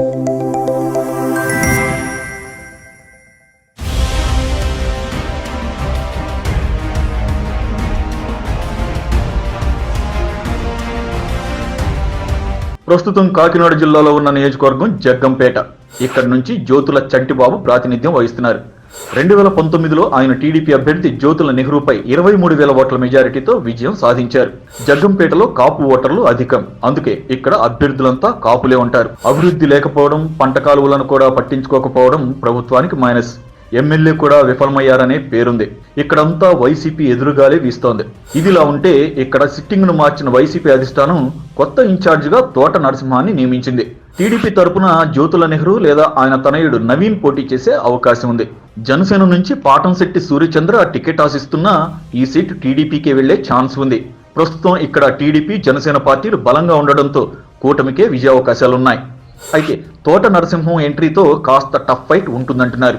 ప్రస్తుతం కాకినాడ జిల్లాలో ఉన్న నియోజకవర్గం జగ్గంపేట. ఇక్కడి నుంచి జ్యోతుల చంటిబాబు ప్రాతినిధ్యం వహిస్తున్నారు. రెండు వేల పంతొమ్మిదిలో ఆయన టీడీపీ అభ్యర్థి జ్యోతుల నెహ్రూపై ఇరవై మూడు వేల ఓట్ల మెజారిటీతో విజయం సాధించారు. జగ్గంపేటలో కాపు ఓటర్లు అధికం. అందుకే ఇక్కడ అభ్యర్థులంతా కాపులే ఉంటారు. అభివృద్ధి లేకపోవడం పంట కాలువలను కూడా పట్టించుకోకపోవడం ప్రభుత్వానికి మైనస్. ఎమ్మెల్యే కూడా విఫలమయ్యారనే పేరుంది. ఇక్కడంతా వైసీపీ ఎదురుగాలే వీస్తోంది. ఇదిలా ఉంటే ఇక్కడ సిట్టింగ్ను మార్చిన వైసీపీ అధిష్టానం కొత్త ఇన్ఛార్జిగా తోట నరసింహాన్ని నియమించింది. టీడీపీ తరపున జ్యోతుల నెహ్రూ లేదా ఆయన తనయుడు నవీన్ పోటీ చేసే అవకాశం ఉంది. జనసేన నుంచి పాటంశెట్టి సూర్యచంద్ర టికెట్ ఆశిస్తున్నా ఈ సీటు టీడీపీకే వెళ్ళే ఛాన్స్ ఉంది. ప్రస్తుతం ఇక్కడ టీడీపీ జనసేన పార్టీలు బలంగా ఉండడంతో కూటమికే విజయావకాశాలున్నాయి. అయితే తోట నరసింహం ఎంట్రీతో కాస్త టఫ్ ఫైట్ ఉంటుందంటున్నారు.